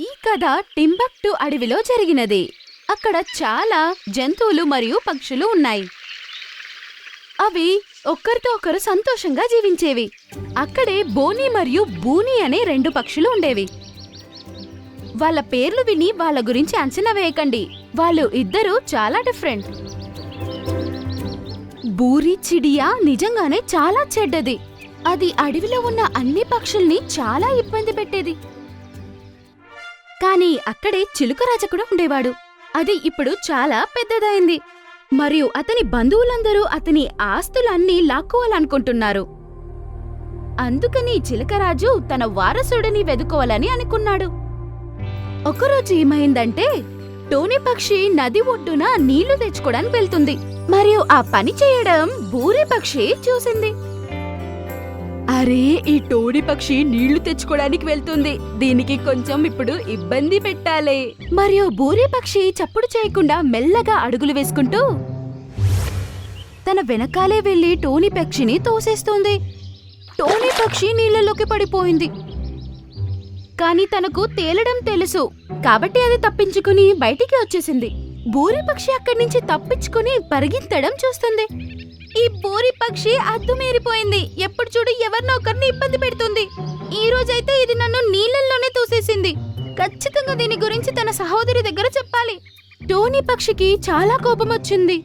ఈ కథ టింబక్టు అడవిలో జరిగినది. అక్కడ చాలా జంతువులు మరియు పక్షులు ఉన్నాయి. అవి ఒకరితో ఒకరు సంతోషంగా జీవించేవి. అక్కడే బోని మరియు బూని అనే రెండు పక్షులు ఉండేవి. వాళ్ళ పేర్లు విని వాళ్ళ గురించి అంచనా వేయకండి. వాళ్ళు ఇద్దరూ చాలా డిఫరెంట్. బూరి చిడియా నిజంగానే చాలా చెడ్డది. అది అడవిలో ఉన్న అన్ని పక్షుల్ని చాలా ఇబ్బంది పెట్టేది. కానీ అక్కడే చిలుకరాజ కూడా ఉండేవాడు. అది ఇప్పుడు చాలా పెద్దదైంది. మరియు అతని బంధువులందరూ అతని ఆస్తులన్నీ లాక్కోవాలనుకుంటున్నారు. అందుకని చిలకరాజు తన వారసుడిని వెదుకోవాలని అనుకున్నాడు. ఒకరోజు ఏమైందంటే టోనీ పక్షి నది ఒడ్డున నీళ్ళు తెచ్చుకోవడానికి వెళ్తుంది. మరియు ఆ పని చేయడం బూరి పక్షి చూసింది. అరే ఈ టోడి పక్షి నీళ్ళు తెచ్చుకోవడానికి వెళ్తుంది. దీనికి కొంచెం ఇప్పుడు ఇబ్బంది పెట్టాలి. మరియు బూరి పక్షి చప్పుడు చేయకుండా మెల్లగా అడుగులు వేసుకుంటూ తన వెనకాలే వెళ్ళి టోనీ పక్షిని తోసేస్తుంది. టోనీ పక్షి నీళ్ళలోకి పడిపోయింది. కానీ తనకు తేలడం తెలుసు. కాబట్టి అది తప్పించుకుని బయటికి వచ్చేసింది. బూరి పక్షి అక్కడి నుంచి తప్పించుకుని పరిగెత్తడం చూస్తుంది. ఈ బూరి పక్షి అద్దు ఎప్పుడు చూడు ఎవరినో ఒకరిని ఇబ్బంది పెడుతుంది. ఈ రోజైతే ఇది నన్ను నీళ్ళల్లోనే తోసేసింది. ఖచ్చితంగా దీని గురించి తన సహోదరి దగ్గర చెప్పాలి. టోనీ పక్షికి చాలా కోపం వచ్చింది